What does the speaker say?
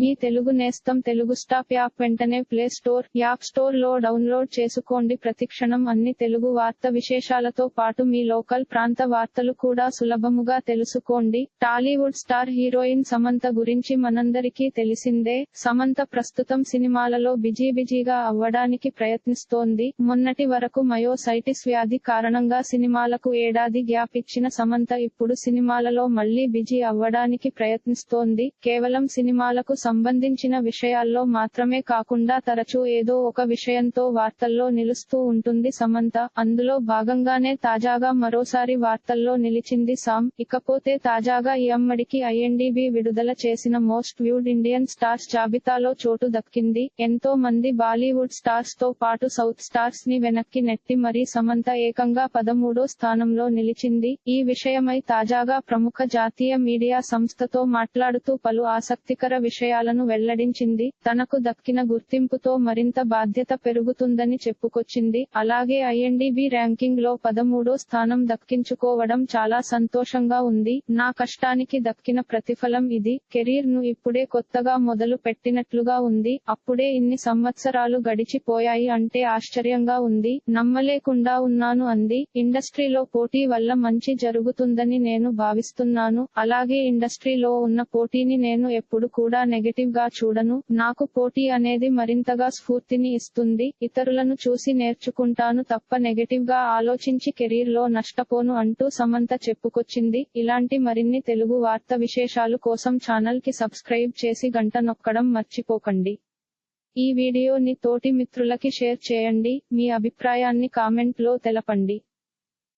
మీ తెలుగు నేస్తం Telugu stop app వెంటనే play store app స్టోర్లో డౌన్లోడ్ చేసుకోండి. ప్రతిక్షణం అన్ని తెలుగు వార్త విశేషాలతో పాటు మీ లోకల్ ప్రాంత వార్తలు కూడా సులభముగా తెలుసుకోండి. టాలీవుడ్ స్టార్ హీరోయిన్ సమంత గురించి మనందరికీ తెలిసిందే సమంత ప్రస్తుతం సినిమాలలో బిజీ బిజీగా అవ్వడానికి ప్రయత్నిస్తోంది. మొన్నటి వరకు మయోసైటిస్ వ్యాధి కారణంగా సినిమాలకు ఏడాది గ్యాప్ ఇచ్చిన సమంత ఇప్పుడు సినిమాలలో మళ్ళీ బిజీ అవ్వడానికి ప్రయత్నిస్తోంది. కేవలం సినిమాలకు సంబంధించిన విషయాల్లో మాత్రమే కాకుండా తరచూ ఏదో ఒక విషయంతో వార్తల్లో నిలుస్తూ ఉంటుంది సమంత. అందులో భాగంగానే తాజాగా మరోసారి వార్తల్లో నిలిచింది సామ్. ఇకపోతే తాజాగా ఈ అమ్మడికి ఐఎన్డిబి విడుదల చేసిన మోస్ట్ వ్యూడ్ ఇండియన్ స్టార్స్ జాబితాలో చోటు దక్కింది. ఎంతో మంది బాలీవుడ్ స్టార్స్తో పాటు సౌత్ స్టార్స్ని వెనక్కి నెట్టి మరీ సమంత ఏకంగా పదమూడో స్థానంలో నిలిచింది. ఈ విషయమై తాజాగా ప్రముఖ జాతీయ మీడియా సంస్థతో మాట్లాడుతూ పలు ఆసక్తికర విషయాలను వెల్లడించింది. తనకు దక్కిన గుర్తింపుతో మరింత బాధ్యత పెరుగుతుందని చెప్పుకొచ్చింది. అలాగే ఐఎన్డిబి ర్యాంకింగ్లో పదమూడో స్థానం దక్కించుకోవడం చాలా సంతోషంగా ఉంది. నా కష్టానికి దక్కిన ప్రతిఫలం ఇది. కెరీర్ను ఇప్పుడే కొత్తగా మొదలు పెట్టినట్లుగా ఉంది. అప్పుడే ఇన్ని సంవత్సరాలు గడిచిపోయాయి అంటే ఆశ్చర్యంగా ఉంది. నమ్మలేకుండా ఉన్నాను అంది. ఇండస్ట్రీలో పోటీ వల్ల మంచి జరుగుతుందని నేను భావిస్తున్నాను. అలాగే ఇండస్ట్రీలో ఉన్న పోటీని నేను ఎప్పుడు కూడా నెగటివ్గా చూడను. నాకు పోటీ అనేది మరింతగా స్ఫూర్తిని ఇస్తుంది. ఇతరులను చూసి నేర్చుకుంటాను తప్ప నెగటివ్గా ఆలోచించి కెరీర్లో నష్టపోను అంటూ సమంత చెప్పుకొచ్చింది. ఇలాంటి మరిన్ని తెలుగు వార్త విశేషాలు కోసం ఛానల్కి సబ్స్క్రైబ్ చేసి గంట నొక్కడం మర్చిపోకండి. ఈ వీడియోని తోటి మిత్రులకి షేర్ చేయండి. మీ అభిప్రాయాన్ని కామెంట్లో తెలపండి.